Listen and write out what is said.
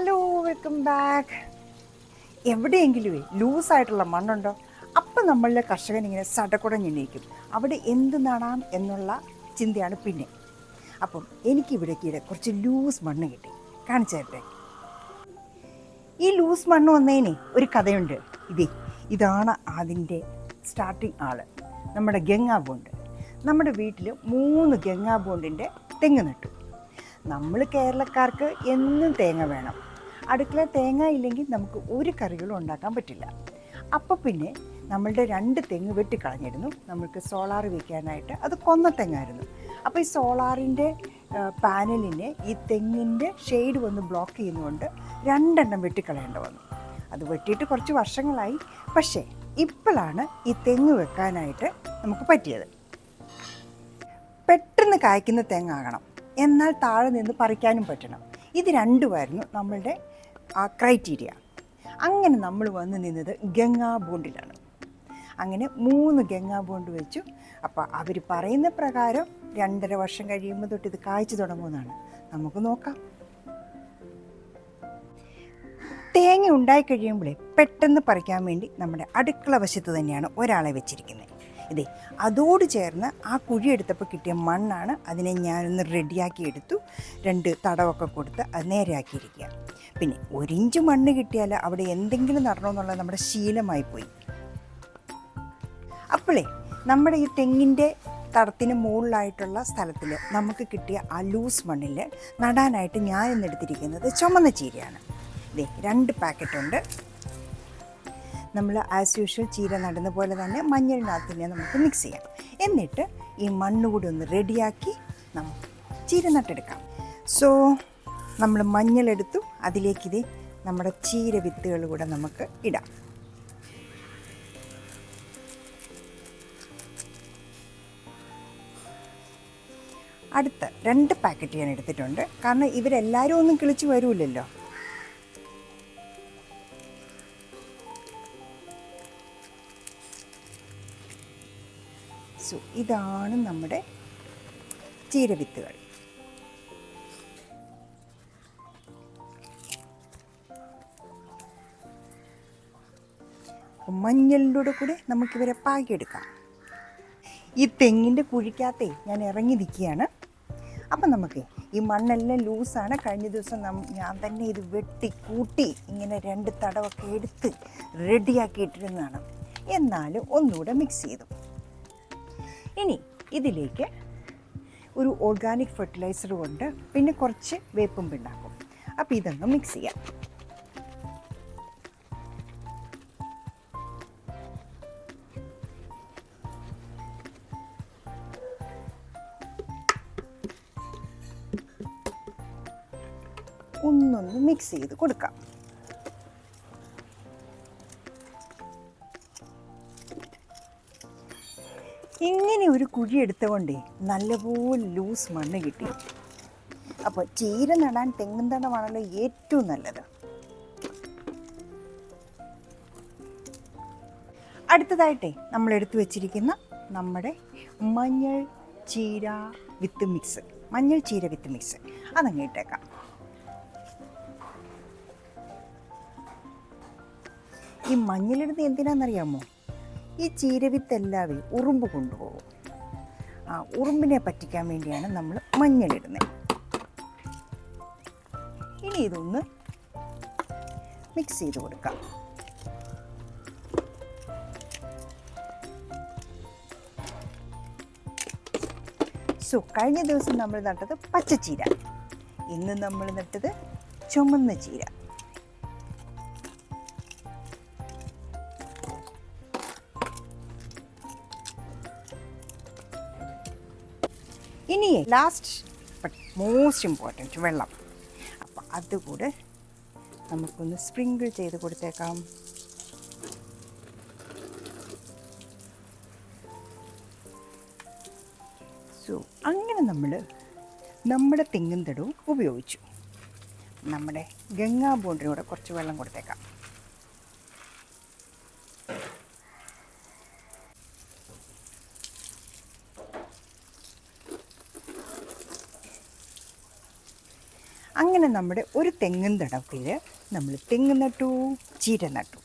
Hello welcome back എവിടെയെങ്കിലും ലൂസായിട്ടുള്ള മണ്ണുണ്ടോ? അപ്പം നമ്മളിലെ കർഷകൻ ഇങ്ങനെ സടകുടഞ്ഞെണീക്കും അവിടെ എന്ത് നടാം എന്നുള്ള ചിന്തയാണ് പിന്നെ. അപ്പം എനിക്കിവിടേക്ക് കുറച്ച് ലൂസ് മണ്ണ് കിട്ടി. കാണിച്ചു തരട്ടെ. ഈ ലൂസ് മണ്ണ് വന്നതിനെ ഒരു കഥയുണ്ട്. ഇതേ ഇതാണ് അതിന്റെ സ്റ്റാർട്ടിങ് ആൾ. നമ്മുടെ ഗംഗാ ബോണ്ട്. നമ്മുടെ വീട്ടിൽ മൂന്ന് ഗംഗാ ബോണ്ടിന്റെ തെങ്ങ് നട്ടു. നമ്മൾ കേരളക്കാർക്ക് എന്നും തേങ്ങ വേണം. അടുക്കള തേങ്ങ ഇല്ലെങ്കിൽ നമുക്ക് ഒരു കറികളും ഉണ്ടാക്കാൻ പറ്റില്ല. അപ്പോൾ പിന്നെ നമ്മളുടെ രണ്ട് തെങ്ങ് വെട്ടിക്കളഞ്ഞിരുന്നു നമുക്ക് സോളാർ വയ്ക്കാനായിട്ട് അത് കൊന്ന തെങ്ങായിരുന്നു. അപ്പോൾ ഈ സോളാറിന്റെ പാനലിനെ ഈ തെങ്ങിന്റെ ഷെയ്ഡ് വന്ന് ബ്ലോക്ക് ചെയ്യുന്നതുകൊണ്ട് രണ്ടെണ്ണം വെട്ടിക്കളയേണ്ട വന്നു. അത് വെട്ടിയിട്ട് കുറച്ച് വർഷങ്ങളായി. പക്ഷേ ഇപ്പോഴാണ് ഈ തെങ്ങ് വെക്കാനായിട്ട് നമുക്ക് പറ്റിയത്. പെട്ടെന്ന് കായ്ക്കുന്ന തെങ്ങാകണം. എന്നാൽ താഴെ നിന്ന് പറിക്കാനും പറ്റണം. ഇത് രണ്ടുമായിരുന്നു നമ്മളുടെ ആ ക്രൈറ്റീരിയ അങ്ങനെ നമ്മൾ വന്ന് നിന്നത് ഗംഗാ ബോണ്ടിലാണ്. അങ്ങനെ മൂന്ന് ഗംഗാ ബോണ്ട് വെച്ചു. അപ്പോൾ അവർ പറയുന്ന പ്രകാരം രണ്ടര വർഷം കഴിയുമ്പോൾ തൊട്ട് ഇത് കായ്ച്ചു തുടങ്ങുമെന്നാണ്. നമുക്ക് നോക്കാം. തേങ്ങ ഉണ്ടായി പെട്ടെന്ന് പറിക്കാൻ വേണ്ടി നമ്മുടെ അടുക്കള വശത്ത് തന്നെയാണ് ഒരാളെ വെച്ചിരിക്കുന്നത്. ഇതേ അതോട് ചേർന്ന് ആ കുഴി എടുത്തപ്പോൾ കിട്ടിയ മണ്ണാണ് അതിനെ ഞാനൊന്ന് റെഡിയാക്കി എടുത്തു. രണ്ട് തടവൊക്കെ കൊടുത്ത് അത് നേരെയാക്കിയിരിക്കുക. പിന്നെ ഒരിഞ്ച് മണ്ണ് കിട്ടിയാൽ അവിടെ എന്തെങ്കിലും നടണമെന്നുള്ളത് നമ്മുടെ ശീലമായി പോയി. അപ്പോളേ നമ്മുടെ ഈ തെങ്ങിന്റെ തടത്തിന് മുകളിലായിട്ടുള്ള സ്ഥലത്തിൽ നമുക്ക് കിട്ടിയ ആ ലൂസ് മണ്ണിൽ നടാനായിട്ട് ഞാൻ ഇന്ന് എടുത്തിരിക്കുന്നത് ചുമന്ന ചീരയാണ്. ഇതേ രണ്ട് പാക്കറ്റ് ഉണ്ട് നമ്മൾ ആസ് യൂഷ്വൽ ചീര നടുന്ന പോലെ തന്നെ മഞ്ഞളിനകത്ത് തന്നെ നമുക്ക് മിക്സ് ചെയ്യാം. എന്നിട്ട് ഈ മണ്ണ് കൂടി ഒന്ന് റെഡിയാക്കി നമുക്ക് ചീര നട്ടെടുക്കാം. സോ നമ്മൾ മഞ്ഞളെടുത്തു അതിലേക്ക് ഇത് നമ്മുടെ ചീര വിത്തുകൾ കൂടെ നമുക്ക് ഇടാം. അടുത്ത രണ്ട് പാക്കറ്റ് ഞാൻ എടുത്തിട്ടുണ്ട്. കാരണം ഇവരെല്ലാവരും ഒന്നും കിളിച്ച് വരൂലല്ലോ സോ ഇതാണ് നമ്മുടെ ചീരവിത്തുകൾ. മഞ്ഞളിലൂടെ കൂടെ നമുക്കിവരെ പാകിയെടുക്കാം. ഈ തെങ്ങിന്റെ കുഴിക്കകത്തേ ഞാൻ ഇറങ്ങി നിൽക്കുകയാണ് അപ്പം നമുക്ക് ഈ മണ്ണെല്ലാം ലൂസാണ്. കഴിഞ്ഞ ദിവസം ഞാൻ തന്നെ ഇത് വെട്ടി കൂട്ടി ഇങ്ങനെ രണ്ട് തടവൊക്കെ എടുത്ത് റെഡിയാക്കി ഇട്ടിരുന്നതാണ് എന്നാലും ഒന്നുകൂടെ മിക്സ് ചെയ്തു. ഇനി ഇതിലേക്ക് ഒരു ഓർഗാനിക് ഫെർട്ടിലൈസർ കൊണ്ട് പിന്നെ കുറച്ച് വേപ്പും പിണ്ണാക്കും അപ്പോൾ ഇതൊന്ന് മിക്സ് ചെയ്യാം. ഒന്നൊന്ന് മിക്സ് ചെയ്ത് കൊടുക്കാം. ഇങ്ങനെ ഒരു കുഴി എടുത്തുകൊണ്ടേ നല്ലപോലെ ലൂസ് മണ്ണ് കിട്ടി. അപ്പോൾ ചീര നടാൻ തെങ്ങും തടമാണല്ലോ ഏറ്റവും നല്ലത്. അടുത്തതായിട്ടേ നമ്മൾ എടുത്തു വച്ചിരിക്കുന്ന നമ്മുടെ മഞ്ഞൾ ചീര വിത്ത് മിക്സ്. മഞ്ഞൾ ചീര വിത്ത് മിക്സ്. അതങ്ങ് ഇട്ടേക്കാം. ഈ മഞ്ഞളിടുന്നത് എന്തിനാണെന്നറിയാമോ? ഈ ചീരവിത്ത് എല്ലാവരും ഉറുമ്പ് കൊണ്ടുപോകും. ആ ഉറുമ്പിനെ പറ്റിക്കാൻ വേണ്ടിയാണ് നമ്മൾ മഞ്ഞളിടുന്നത് ഇനി ഇതൊന്ന് മിക്സ് ചെയ്ത് കൊടുക്കാം. സോ കഴിഞ്ഞ ദിവസം നമ്മൾ നട്ടത് പച്ചച്ചീര. ഇന്ന് നമ്മൾ നട്ടത് ചുമന്ന ചീര. ഇനി ലാസ്റ്റ് ബട്ട് മോസ്റ്റ് ഇമ്പോർട്ടന്റ് വെള്ളം. അപ്പം അതുകൂടെ നമുക്കൊന്ന് സ്പ്രിങ്കിൾ ചെയ്ത് കൊടുത്തേക്കാം. സോ അങ്ങനെ നമ്മൾ നമ്മുടെ തെങ്ങും തടവും ഉപയോഗിച്ചു. നമ്മുടെ ഗംഗാ ബോണ്ടിനൂടെ കുറച്ച് വെള്ളം കൊടുത്തേക്കാം. അങ്ങനെ നമ്മുടെ ഒരു തെങ്ങിൻ തടത്തിൽ നമ്മൾ തെങ്ങ് നട്ടു ചീര നട്ടു.